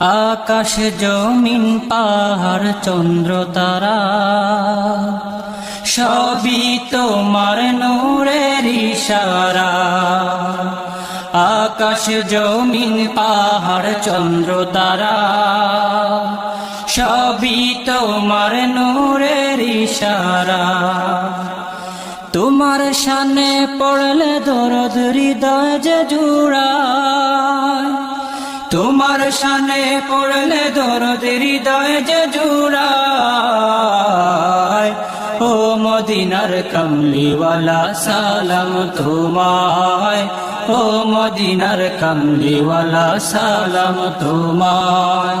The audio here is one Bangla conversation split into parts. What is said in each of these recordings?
আকাশ জমিন, পাহাড়, চন্দ্র, তারা। সবই তোমার নূরের ইশারা। আকাশ জমিন, পাহাড়, চন্দ্র, তারা। সবই তোমার নূরের ইশারা। তোমার সামনে পড়লে দরদ, হৃদয় যে জুড়ায় তোমার সামনে পড়লে দরদ হৃদয় যে জুড়ায়, ও মদিনার কমলিওয়ালা, সালাম তোমায়। ও মদিনার কমলিওয়ালা, সালাম তোমায়।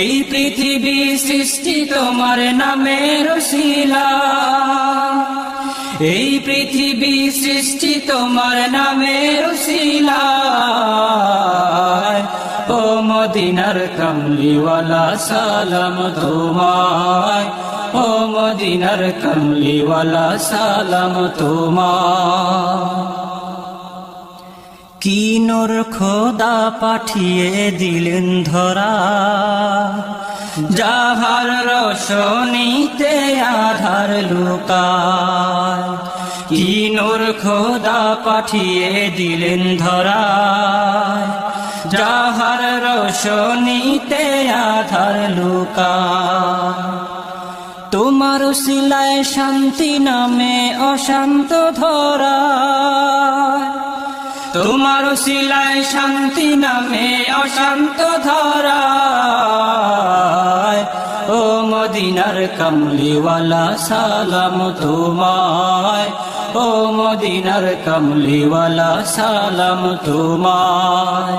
এই পৃথিবী সৃষ্টি তোমার নামের শিলা। এই পৃথিবী সৃষ্টি তোমার নামের শিলায় ও মদিনার কমলিওয়ালা সালাম তোমায়। ও মদিনার কমলিওয়ালা সালাম তোমায়। কি নোর খোদা পাঠিয়ে দিলেন ধরা। যাহার রসনীতে আধার লুকায়। কি নোর খোদা পাঠিয়ে দিলেন ধরা। যাহার রসনীতে আধার লুকা। তোমার শিলায় শান্তি নামে অশান্ত ধরা। তোমার শিলায় শান্তি নামে অশান্ত ধরা। ও মদিনার কমলিওয়ালা, সালাম তোমায়। ও মদিনার কমলিওয়ালা, সালাম তোমায়।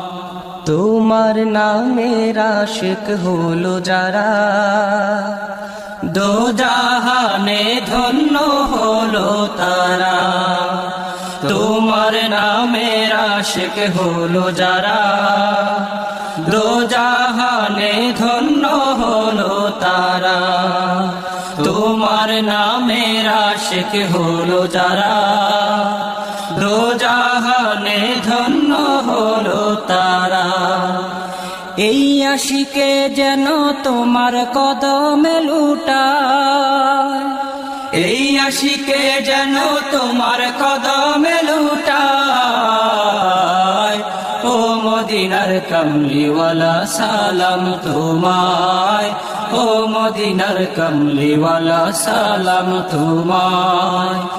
তোমার নামের আশিক হলো যারা। দো জাহানে ধন্য হলো তারা। তোমার নামের আশিক হলো যারা। দো জাহানে ধন্য হলো তারা। তোমার নামের আশিক হলো যারা। দো জাহানে ধন্য হলো তারা। এই আশিকে যেন তোমার কদমে লুটায়। এই আশিকে যেন তোমার কদমে লুটায়। ও মদিনার কমলিওয়ালা, সালাম তোমায়। ও মদিনার কমলিওয়ালা, সালাম তোমায়।